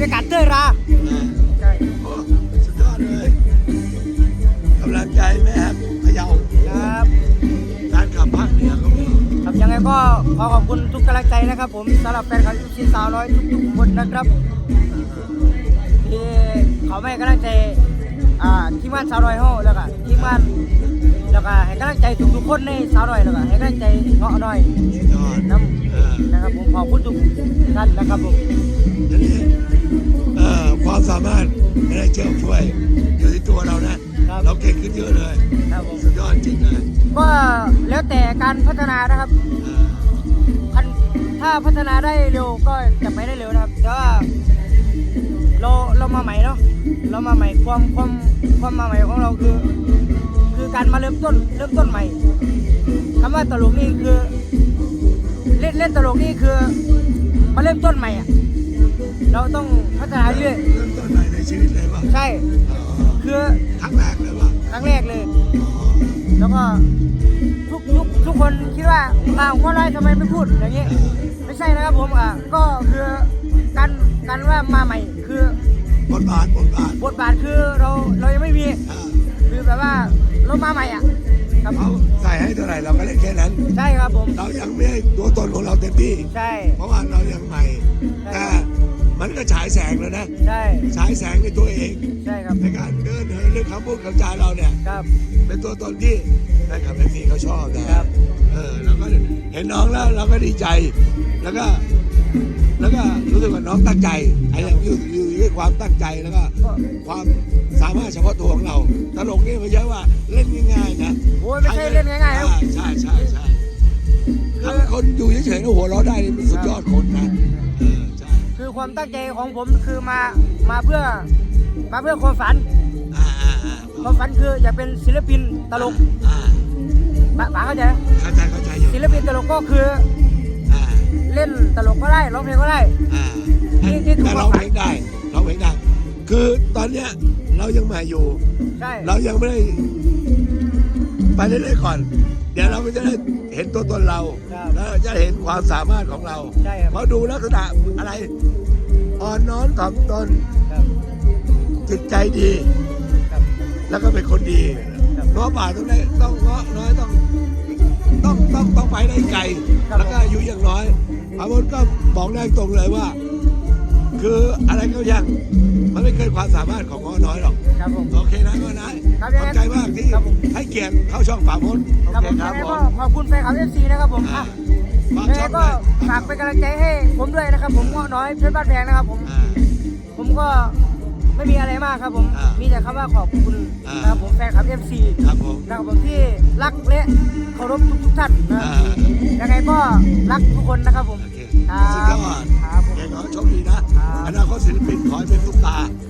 รยากาศเต้ยราอ่าใช่โอ้สุดยอดเลยกำลังใจแม่ครับพะเยาครับการขับภาคเหนือก็มีครับยังไงก็ขอขอบคุณทุกกำลังใจนะครับ ผมสำหรับแฟนคลับยูซีสาวน้อยทุกๆคนนะครับที่เขาไม่ให้กำลังใจอ่าทีมงานสาวน้อยเฮาแล้วก็ทีมงานแล้วก็ให้กำลังใจทุกๆคนในสาวน้อยแล้วก็ให้กำลังใจเงาะน้อยสุดยอดน้เออำนะครับผมขอบคุณทุกท่านนะครับผมทีนี้เอ่อ ความสามารถไม่ได้เชื่อช่วยอยู่ที่ตัวเรานะเราเก่งขึ้นเยอะเลยครับผม สุดยอดจริงเลยก็แล้วแต่การพัฒนานะครับเออคันถ้าพัฒนาได้เร็วก็จะไปได้เร็วนะครับ แต่ว่าเราเรามาใหม่เนาะเรามาใหม่ความความความมาใหม่ของเราคือ คือการมาเริ่มต้นเริ่มต้นใหม่คำว่าตลกนี่คือ เล่นเล่นตลกนี่คือ มาเริ่มต้นใหม่อะ เราต้องพัฒนาเรื่อยเริ่มต้นใหม่ในชีวิตเลยป่ะใช่ อ๋อคือครั้งแรกเลยป่ะครั้งแรกเลยแล้วก็ทุกทุกทุกคนคิดว่าอ้าวหัวไรทำไมไม่พูดอย่างนี้ ไม่ใช่นะครับผมอะก็คือการการว่ามาใหม่ คือบทบาทบทบาทบทบาทคือเราเรายังไม่มีอ่าคือแบบว่าเรามาใหม่อะครับเขาใส่ให้เท่าไหร่เราก็เล่นแค่นั้น ใช่ครับผมเรายังไม่ได้ตัวตนของเราเต็มที่ ใช่ เพราะว่าเรายังใหม่ใช่แต่ มันก็ฉายแสงแล้วนะ ใช่ ฉายแสงในตัวเอง ใช่ครับ ในการเดินเหินเรื่องคำพูดคำจาเราเนี่ย ครับ เป็นตัวตนที่แฟนคลับเอฟซีเขาชอบนะครับ เออเราก็เห็นน้องแล้วเราก็ดีใจ แล้วก็ แล้วก็รู้สึกว่าน้องตั้งใจไอ้เนี่ยอยู่อยู่อยู่ที่ความตั้งใจแล้วก็ก็ ความสามารถเฉพาะตัวของเราตลกนี่ไม่ใช่ว่าเล่นง่ายๆนะโอ้ยไม่ใช่เล่นง่ายๆครับ อ่ใช่ใช่ใช่ถ้าคนอยู่เฉยๆแล้วหัวเราะได้นี่มันสุดยอดคนนะเออใช่ คือความตั้งใจของผมคือมามาเพื่อมาเพื่อความฝันอ่าอ่าอ่าความฝันคืออยากเป็นศิลปินตลกอ่าป๋าป๋าเข้าใจไหมเข้าใจเข้าใจอยู่ศิลปินตลกก็คืออ่าเล่นตลกก็ได้ร้องเพลงก็ได้ อ่านี่นี่คือแต่ร้องเพลงได้ร้องเพลงได้ คือตอนเนี้ยเรายังใหม่อยู่ ใช่เรายังไม่ได้ไปเรื่อยๆก่อน เดี๋ยวเราก็จะได้เห็นตัวตนเรา ครับ แล้วจะเห็นความสามารถของเรา ใช่ครับ เพราะดูลักษณะอะไร อ่อนน้อมถ่อมตนครับจิตใจดีครับแล้วก็เป็นคนดีครับเงาะป่าต้องได้ต้องเงาะน้อยต้องต้องต้องต้องไปได้ไกลครับแล้วก็อายุอย่างน้อยพระมดก็บอกได้ตรงเลยว่า คืออะไรก็ยังมันไม่เกินความสามารถของเงาะน้อยหรอกครับผมโอเคนะเงาะน้อยครับขอบใจมากที่ครับผมให้เกียรติเข้าช่องป่ามดโอครับเคผมครัยังบไงผก็มขอบคุณแฟนคลับเอฟซีนะครับผมอ่าอะฝาก ยังไงช่องก็ด้วยฝากเป็นกำลังใจให้ผมด้วยนะครับ ผมเงาะน้อยเพชรบ้านแพงนะครับผม อ่า ผมก็ไม่มีอะไรมากครับผม อ่ามีมีแต่คำว่าขอบคุณอ่าน นะครับผมแฟนคลับเอฟซีครับผมนะครับผมที่รักและเคารพทุกๆท่านนะคอ่ารับยังไงก็รักทุกคนนะครับผมโอเคครับสุดยอด ครับผมเก่งเนาะโชคดีนะครับอนาคตศิลปินขอให้เป็นซุปตาครั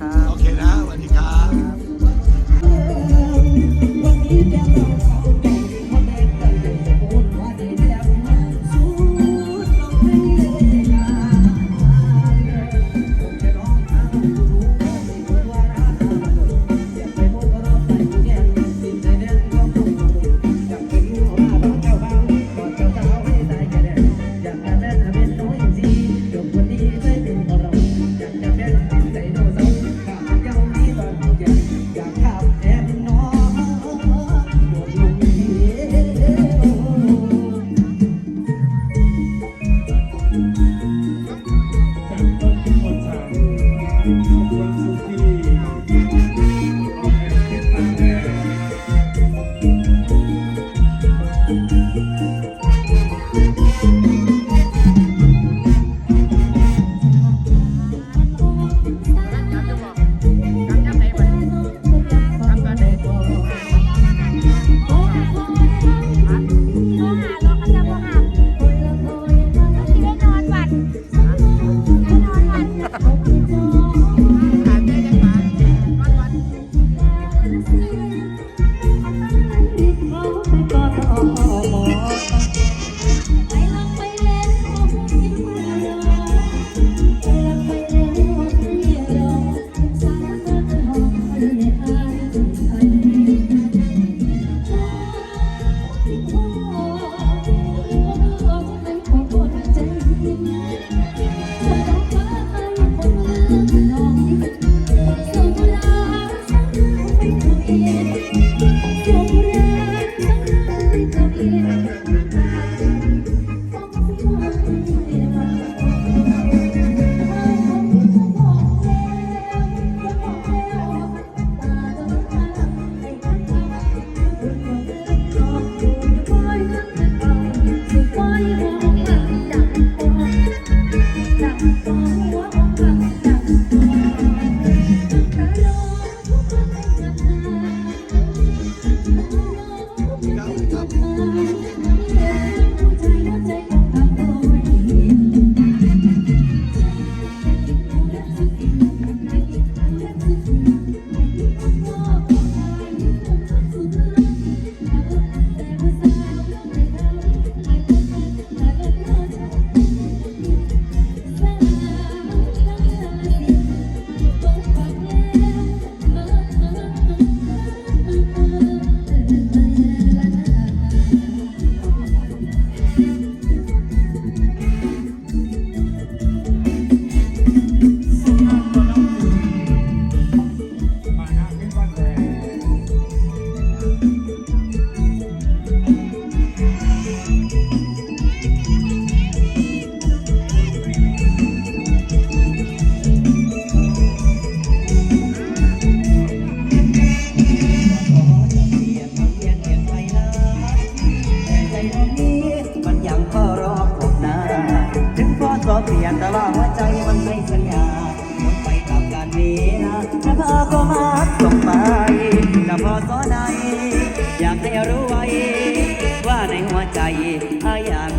อายัน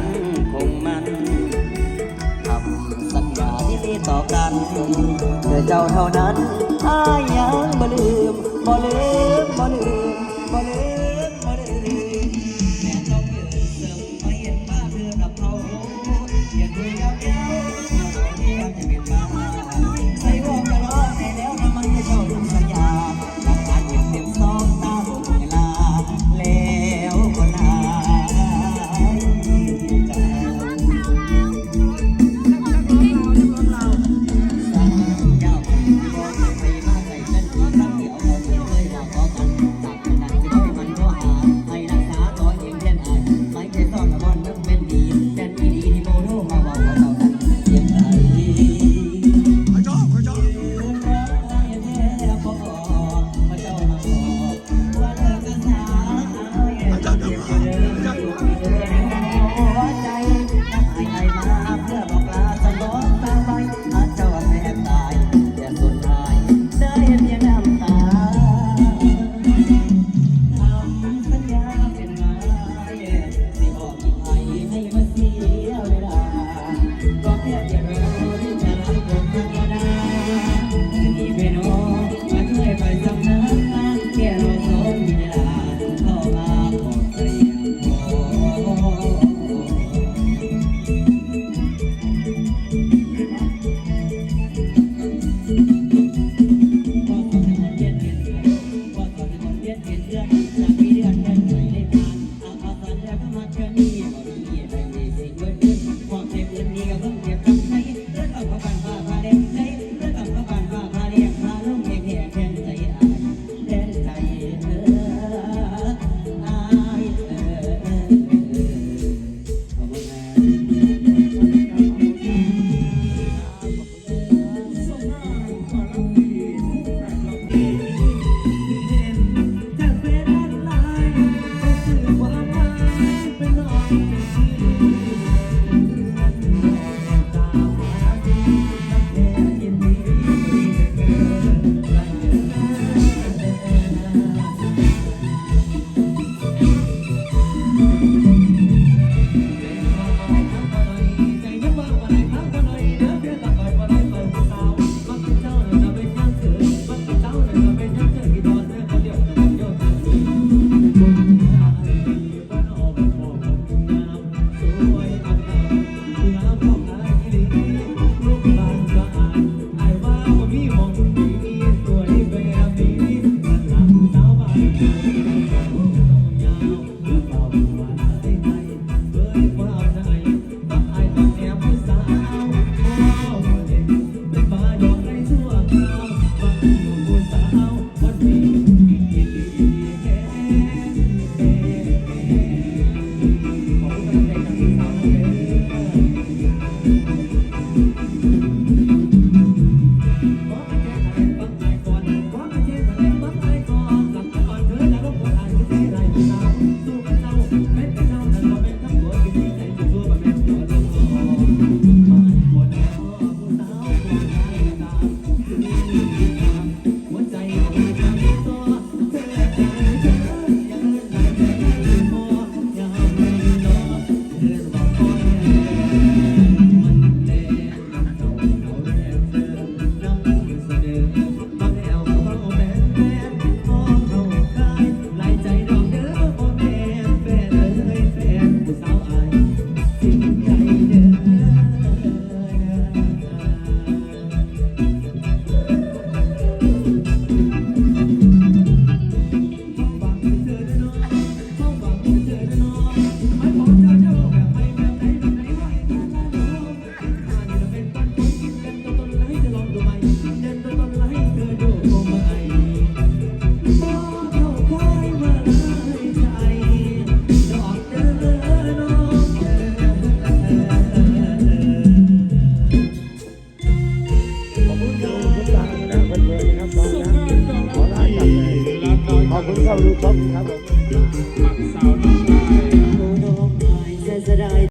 คงมันทำสัญญาที่มีต่อกันเพื่อเจ้าเท่านั้นอายังบ่ลืมบ่ลืมบ่ลืม Ooh. Thank you.